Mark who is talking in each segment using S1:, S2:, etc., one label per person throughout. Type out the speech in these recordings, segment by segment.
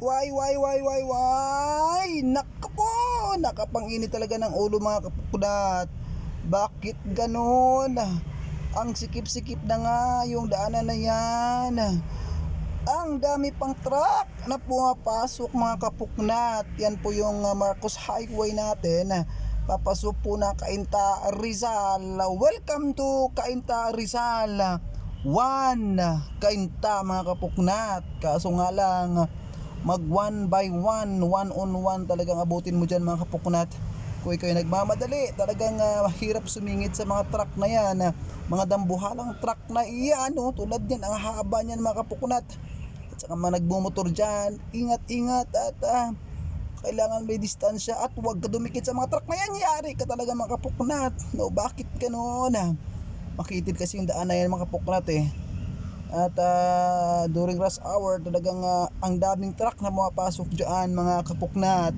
S1: Why, why, why, why, why? Naka po! Nakapanginit talaga ng ulo mga kapukunat. Bakit ganon? Ang sikip-sikip na nga yung daanan na yan. Ang dami pang truck na pumapasok mga kapuknat. Yan po yung uh, Marcos Highway natin. Papasok po na Kainta Rizal. Welcome to Kainta Rizal. One Kainta mga kapuknat. Kaso nga lang mag one by one, one on one talagang abutin mo dyan mga kapuknat. Kung ikaw nagmamadali, talagang uh, hirap sumingit sa mga truck na yan. ah. mga dambuhalang truck na iyan, oh, tulad yan, ang haba niyan mga kapuknat. At saka mga nagbumotor dyan, ingat-ingat at ah, kailangan may distansya at huwag ka dumikit sa mga truck na yan. Yari ka talaga mga kapuknat. No, bakit ganon? Ah? Makitid kasi yung daan na yan mga kapuknat eh. At ah, during rush hour, talagang ah, ang daming truck na pumapasok dyan mga kapuknat.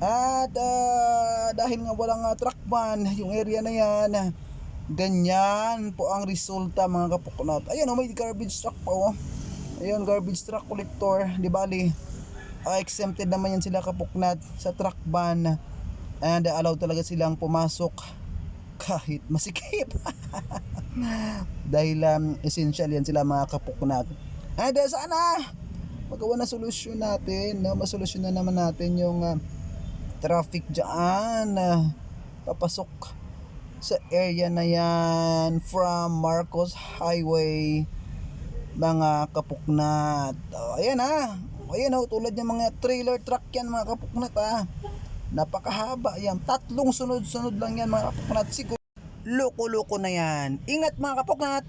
S1: At ah, dahil nga walang uh, truck ban, yung area na yan, ganyan po ang resulta mga kapuknat. Ayan oh, may garbage truck pa oh. Ayun, garbage truck collector, di bali. ah, exempted naman yan sila kapuknat sa truck ban. And ah, allow talaga silang pumasok kahit masikip. dahil um, essential yan sila mga kapuknat. And uh, sana magawa na solusyon natin, no? masolusyon na naman natin yung uh, traffic dyan. Uh, papasok sa area na yan from Marcos Highway mga kapuknat. Oh, ayan ha. Ayan oh, tulad ng mga trailer truck yan mga kapuknat ha. Napakahaba yan. Tatlong sunod-sunod lang yan mga kapuknat. Siguro loko-loko na yan. Ingat mga kapuknat.